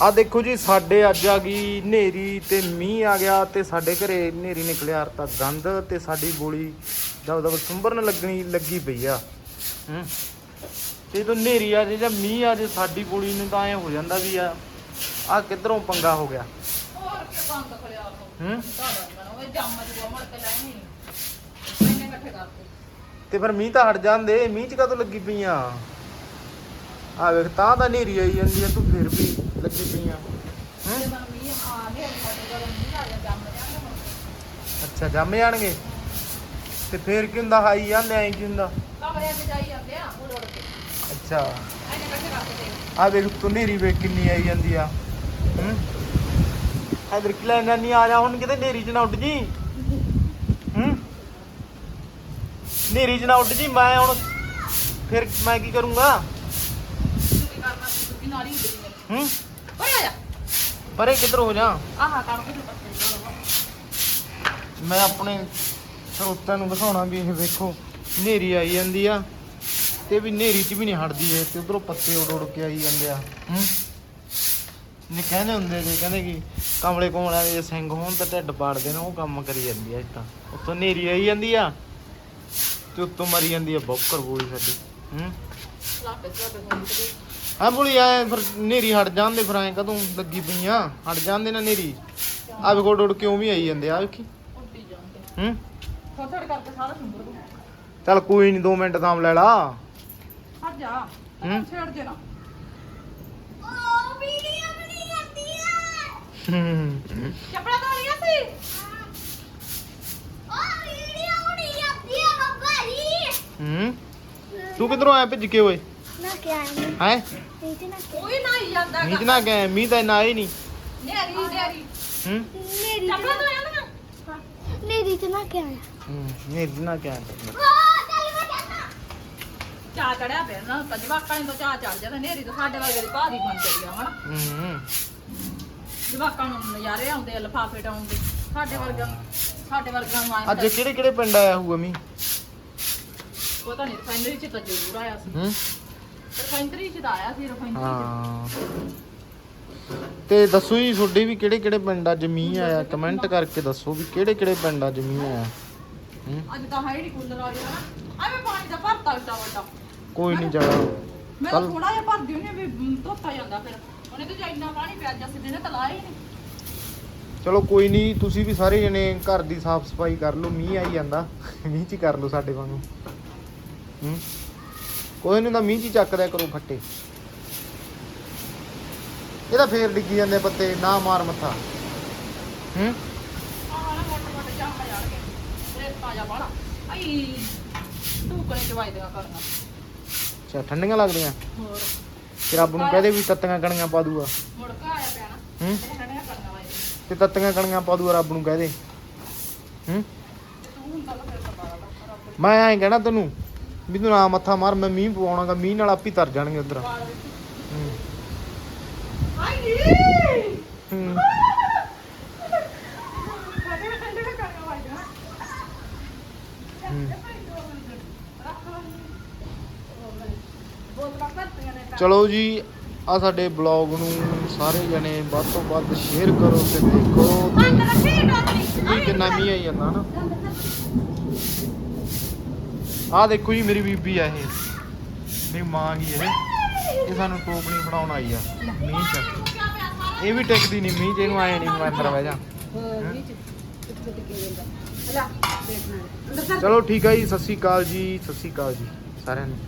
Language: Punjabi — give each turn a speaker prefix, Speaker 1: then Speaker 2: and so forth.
Speaker 1: ਆ ਦੇਖੋ ਜੀ ਸਾਡੇ ਅੱਜ ਆ ਗਈ ਹਨੇਰੀ ਤੇ ਮੀਂਹ ਆ ਗਿਆ ਤੇ ਸਾਡੇ ਘਰੇ ਹਨੇਰੀ ਨੇ ਖਲਿਆਰ ਤਾਂ ਗੰਦ ਤੇ ਸਾਡੀ ਬੋਲੀ ਦਬ ਦਬ ਸੁੰਬਰਨ ਲੱਗਣੀ ਲੱਗੀ ਪਈ ਆ। ਹੂੰ। ਤੇ ਜਦੋਂ ਹਨੇਰੀ ਆ ਜੇ ਜਾਂ ਮੀਂਹ ਆ ਜੇ ਸਾਡੀ ਬੋਲੀ ਨੂੰ ਤਾਂ ਐ ਹੋ ਜਾਂਦਾ ਵੀ ਆ ਆ ਕਿੱਧਰੋਂ ਪੰਗਾ ਹੋ ਗਿਆ?
Speaker 2: ਹੋਰ ਕੀ ਬੰਦ ਖਲਿਆ
Speaker 1: ਹੂੰ ਤੇ ਫਿਰ ਮੀਂਹ ਤਾਂ ਹਟ ਜਾਂਦੇ ਮੀਂਹ ਚ ਕਦੋਂ ਲੱਗੀ ਪਈਆਂ? ਆ ਵੇਖ ਤਾਂ ਤਾਂ ਹਨੇਰੀ ਆਈ ਜਾਂਦੀ ਆ ਤੂੰ ਫਿਰ ਵੀ। ਲੱਗੀ ਪਈਆਂ ਹੂੰ? ਅੱਛਾ ਜੰਮ ਜਾਣਗੇ ਤੇ ਫੇਰ ਕੀ ਹੁੰਦਾ? ਹਾਈ ਜਾਂਦੇ ਐਂ ਕੀ ਹੁੰਦਾ?
Speaker 2: ਕਮਰਿਆਂ 'ਚ ਜਾਈ ਜਾਂਦੇ ਆ ਉਹ ਲੋੜ ਕੇ
Speaker 1: ਅੱਛਾ। ਆ ਵੇਖ ਤੂੰ ਨੇਰੀ ਵੇਖ ਕਿੰਨੀ ਆਈ ਜਾਂਦੀ ਆ। ਹੂੰ? ਇਧਰ ਕਿ ਲੈਣਾ ਨਹੀਂ ਆ ਜਾ ਹੁਣ ਕਿਤੇ ਨੇਰੀ ਚ ਨਾ ਉੱਡ ਜੀ। ਹੂੰ? ਨੇਰੀ ਚ ਨਾ ਉੱਡ ਜੀ ਮੈਂ ਹੁਣ ਫਿਰ ਮੈਂ ਕੀ ਕਰੂੰਗਾ? ਹੂੰ?
Speaker 2: ਓਏ ਆ ਜਾ।
Speaker 1: ਪਰੇ ਕਿੱਧਰ ਹੋ ਜਾ?
Speaker 2: ਆਹ ਕਾਣ ਕਿਤੇ ਪੱਤੇ
Speaker 1: ਮੈਂ ਆਪਣੇ ਸਰੋਤਿਆਂ ਨੂੰ ਦਿਖਾਉਣਾ ਵੀ ਇਹ ਵੇਖੋ ਨੇਰੀ ਆਈ ਜਾਂਦੀ ਆ ਤੇ ਵੀ ਨੇਰੀ ਚ ਵੀ ਨਹੀਂ ਹਟਦੀ ਇਹ ਤੇ ਉਧਰੋਂ ਪੱਤੇ ਉੱਡ ਉੱਡ ਕੇ ਆਈ ਜਾਂਦੇ ਆ। ਹੂੰ? ਨੇ ਕਹਿੰਦੇ ਹੁੰਦੇ ਨੇ ਕਹਿੰਦੇ ਕਿ ਕਮਲੇ ਕੋਮਲਿਆਂ ਦੇ ਸਿੰਘ ਹੋਣ ਤਾਂ ਢਿੱਡ ਪਾੜਦੇ ਨੇ ਉਹ ਕੰਮ ਕਰੀ ਜਾਂਦੀ ਆ ਇਹ ਤਾਂ ਉੱਤੋਂ ਨੇਰੀ ਆਈ ਜਾਂਦੀ ਆ ਤੇ ਉੱਤੋਂ ਮਰੀ ਜਾਂਦੀ ਆ ਬੌਕਰ ਬੋਲੀ ਸਾਡੀ। ਹੂੰ?
Speaker 2: ਲਾਪੇ ਲਾਪੇ ਫੋਨ ਤੇ
Speaker 1: ਹਾਂ ਬੋਲੀ ਆਏ ਫਿਰ ਨੇਰੀ ਹਟ ਜਾਂਦੇ ਫਿਰ ਐਂ ਕਦੋਂ ਲੱਗੀ ਪਈਆਂ? ਹਟ ਜਾਂਦੇ ਨਾ ਨੇਰੀ ਆ ਵੇਖੋ ਉੱਡ ਕਿਉਂ ਵੀ ਆਈ ਜਾਂਦੇ ਆ ਵੇਖੀ।
Speaker 2: ਉੱਡੀ ਜਾਂਦੇ
Speaker 1: ਹੂੰ?
Speaker 2: ਥੋੜਾ ਥੋੜਾ ਕਰਕੇ ਸਾਰਾ ਸੁੰਬਰ ਦੂੰ
Speaker 1: ਚੱਲ ਕੋਈ ਨਹੀਂ 2 ਮਿੰਟ ਥਾਮ ਲੈ ਲਾ।
Speaker 2: ਹਟ ਜਾ
Speaker 1: ਹੂੰ?
Speaker 2: ਛੇੜ ਦੇ ਨਾ।
Speaker 1: ਹੂੰ
Speaker 2: ਚੱਪੜਾ ਧੋਣੀਆਂ ਸੀ।
Speaker 1: ਹੂੰ? ਤੂੰ ਕਿਧਰੋਂ ਆਇਆ ਭਿੱਜ ਕੇ ਓਏ? ਹੈ?
Speaker 2: ਕੋਈ ਨਾ ਹੀ ਜਾਂਦਾ
Speaker 1: ਮੀਂਹ ਚ ਨਾ ਗਿਆ ਮੀਂਹ ਤਾਂ ਇੰਨਾ ਆਇਆ ਨਹੀਂ।
Speaker 2: ਨੇਰੀ ਨੇਰੀ।
Speaker 1: ਹੂੰ?
Speaker 2: ਨਾ।
Speaker 3: ਮੇਰੀ ਤੇ ਨਾ ਕਿਹਾ
Speaker 1: ਹੂੰ ਨਹੀਂ ਨਾ ਗਿਆ।
Speaker 2: ਚਾਹ ਚੜਿਆ ਪਿਆ ਨਾ ਜਵਾਕਾਂ ਨੂੰ ਤਾਂ ਚਾਹ ਚੜ ਜਾਂਦਾ। ਨੇਰੀ ਤਾਂ ਸਾਡੇ ਵਰਗੇ ਦੀ ਭਾਰੀ ਬਣ ਗਈ ਆ ਹਨਾ?
Speaker 1: ਹੂੰ।
Speaker 2: ਜਵਾਕਾਂ ਨੂੰ ਨਜ਼ਾਰੇ ਆਉਂਦੇ ਆ ਲਫਾਫੇ ਟਾਉਂਦੇ ਸਾਡੇ ਵਰਗਾ ਸਾਡੇ ਵਰਗਾ ਨੂੰ
Speaker 1: ਅੱਜ
Speaker 2: ਆਇਆ
Speaker 1: ਕਿਹੜੇ ਕਿਹੜੇ ਪਿੰਡ ਆਇਆ ਹੋਊਗਾ ਮੀਂਹ?
Speaker 2: ਪਤਾ ਨਹੀਂ ਰਿਫਾਈਨਰੀ ਚ ਤਾਂ ਜ਼ਰੂਰ ਆਇਆ ਸੀ।
Speaker 1: ਹੂੰ?
Speaker 2: ਰਿਫਾਈਨਰੀ ਚ ਤਾਂ ਆਇਆ ਸੀ ਰਿਫਾਈਨਰੀ ਚ।
Speaker 1: ਹਾਂ। ਤੇ ਦੱਸੋ ਜੀ ਤੁਹਾਡੇ ਵੀ ਕਿਹੜੇ ਕਿਹੜੇ ਪਿੰਡ ਅੱਜ ਮੀਂਹ ਆਇਆ? ਕਮੈਂਟ ਕਰਕੇ ਦੱਸੋ ਵੀ ਕਿਹੜੇ ਕਿਹੜੇ ਪਿੰਡ ਅੱਜ ਮੀਂਹ ਆਇਆ? ਹੂੰ?
Speaker 2: ਅੱਜ ਤਾਂ ਹੈ ਹੀ ਨੀ ਕੂਲਰ ਆ ਗਿਆ ਨਾ। ਐਵੇਂ ਪਾਣੀ ਦਾ ਭਰਤਾ ਏਡਾ ਵੱਡਾ।
Speaker 1: ਕੋਈ ਨਹੀਂ ਜਗਾ
Speaker 2: ਮੈਂ
Speaker 1: ਕੱਲ੍ਹ-
Speaker 2: ਥੋੜਾ ਜਿਹਾ ਭਰਦੀ ਹੁੰਦੀ ਆ ਵੀ ਧੋਤਾ ਜਾਂਦਾ ਫਿਰ। ਉਹਨੇ ਤੇ ਇੰਨਾ ਪਾਣੀ ਪਿਆ ਦੇ ਨੇ ਤਾਂ ਲਾਇਆ ਹੀ ਨਹੀਂ।
Speaker 1: ਚਲੋ ਕੋਈ ਨਹੀਂ ਤੁਸੀਂ ਵੀ ਸਾਰੇ ਜਣੇ ਘਰ ਦੀ ਸਾਫ਼ ਸਫ਼ਾਈ ਕਰ ਲਓ ਮੀਂਹ ਆਈ ਜਾਂਦਾ। ਮੀਂਹ 'ਚ ਹੀ ਕਰ ਲਓ ਸਾਡੇ ਵਾਂਗੂ। ਹੂੰ। ਕੋਈ ਨਹੀਂ ਤਾਂ ਮੀਂਹ 'ਚ ਹੀ ਚੱਕ ਦਿਆ ਕਰੋ ਫੱਟੇ ਇਹਦਾ ਫੇਰ ਡਿੱਗੀ ਜਾਂਦੇ ਪੱਤੇ, ਨਾ ਮਾਰ ਮੱਥਾ। ਹੂੰ।
Speaker 2: ਆਹ ਨਾ ਮੋਟੇ ਮੋਟੇ ਜਾਮ ਜਾਣਗੇ ਰੇਤਾ ਜਾ ਬਾਲਾ ਆਈ ਟੂਕਣੇ ਚ ਵਾਇਦਿਆ ਕਰਨਾ
Speaker 1: ਅੱਛਾ, ਠੰਡੀਆਂ ਲੱਗਦੀਆਂ?
Speaker 2: ਹੋਰ
Speaker 1: ਤੇ ਰੱਬ ਨੂੰ ਕਹਦੇ ਵੀ ਤੱਤੀਆਂ ਕਣੀਆਂ ਪਾ ਦੂਗਾ
Speaker 2: ਮੁੜਕਾ ਆਇਆ ਪਿਆ ਨਾ
Speaker 1: ਹੂੰ।
Speaker 2: ਇਹ ਠੰਡੀਆਂ ਕਰਨਾ ਵਾਇਦੇ
Speaker 1: ਤੇ ਤੱਤੀਆਂ ਕਣੀਆਂ ਪਾ ਦੂਗਾ ਰੱਬ ਨੂੰ ਕਹਦੇ ਹੂੰ।
Speaker 2: ਤੂੰ ਹੁਣ ਤਾਂ ਫਿਰ ਤਾਂ ਬਾਲਾ ਰੱਬ
Speaker 1: ਮੈਂ ਐਂ ਕਹਿਣਾ ਤੈਨੂੰ ਵੀ ਤੂੰ ਨਾ ਮੱਥਾ ਮਾਰ ਮੈਂ ਮੀਂਹ ਪਵਾਉਣਾਗਾ ਮੀਂਹ ਨਾਲ ਆਪੀ ਤਰ ਜਾਣਗੇ ਉਧਰ। ਹੂੰ।
Speaker 2: ਨੀ ਨੇ
Speaker 1: ਚਲੋ ਜੀ ਆ ਸਾਡੇ ਬਲੌਗ ਨੂੰ ਸਾਰੇ ਜਣੇ ਵੱਧ ਤੋਂ ਵੱਧ ਸ਼ੇਅਰ ਕਰੋ ਤੇ ਦੇਖੋ ਤੇ ਕਿੰਨਾ ਮੀਂਹ ਆਈ ਜਾਂਦਾ ਹਨਾ ਆ ਦੇਖੋ ਜੀ ਮੇਰੀ ਬੀਬੀ ਆ ਇਹ। ਮੇਰੀ ਮਾਂ ਗਈ ਇਹ। ਇਹ ਸਾਨੂੰ ਟੋਪਣੀ ਫੜਾਉਣ ਆਈ ਆ। ਮੀਂਹ ਚ। ਇਹ ਵੀ ਟਿਕਦੀ ਨਹੀਂ ਮੀਂਹ ਚ ਇਹਨੂੰ ਆਏ ਨਹੀਂ ਮੈਂ ਅੰਦਰ ਬਹਿ ਜਾ। ਚਲੋ ਠੀਕ ਆ ਜੀ ਸਤਿ ਸ਼੍ਰੀ ਅਕਾਲ ਜੀ ਸਤਿ ਸ਼੍ਰੀ ਅਕਾਲ ਜੀ ਸਾਰਿਆਂ ਨੂੰ।